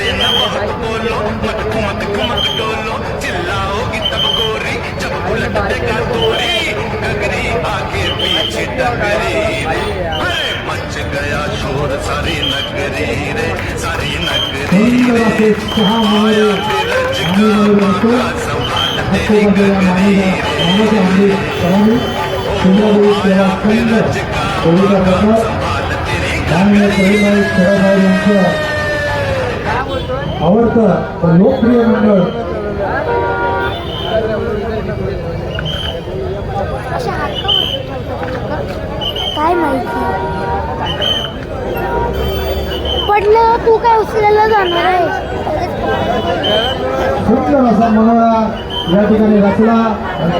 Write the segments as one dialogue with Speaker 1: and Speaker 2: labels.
Speaker 1: ऐसे न बहुत बोलो मत कुमत कुमत डोलो चिल्लाओगी तब गोरी जब उलट देगा गोरी गगरी आगे पीछे डगरी अरे मच गया शोर सारी नगरी रे सारी नगरी
Speaker 2: मुले
Speaker 1: फिरज
Speaker 2: आम्ही बनवतो
Speaker 1: संभाल तेरी गगरी
Speaker 2: सुंदरबाई सेवा खंड कविता प्रकार
Speaker 1: संभाल तेरी
Speaker 2: माननीय कविबाई खेळाबाई यांचं आवडतं. लोकप्रिय मंडळ.
Speaker 3: काय माहिती? पडलं तू काय उचलायला जाणार आहे
Speaker 2: सुंदर असा मनोरा या ठिकाणी रचला.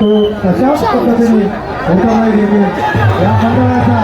Speaker 2: तो तशाच पद्धतीने होता नाही या मंडळाचा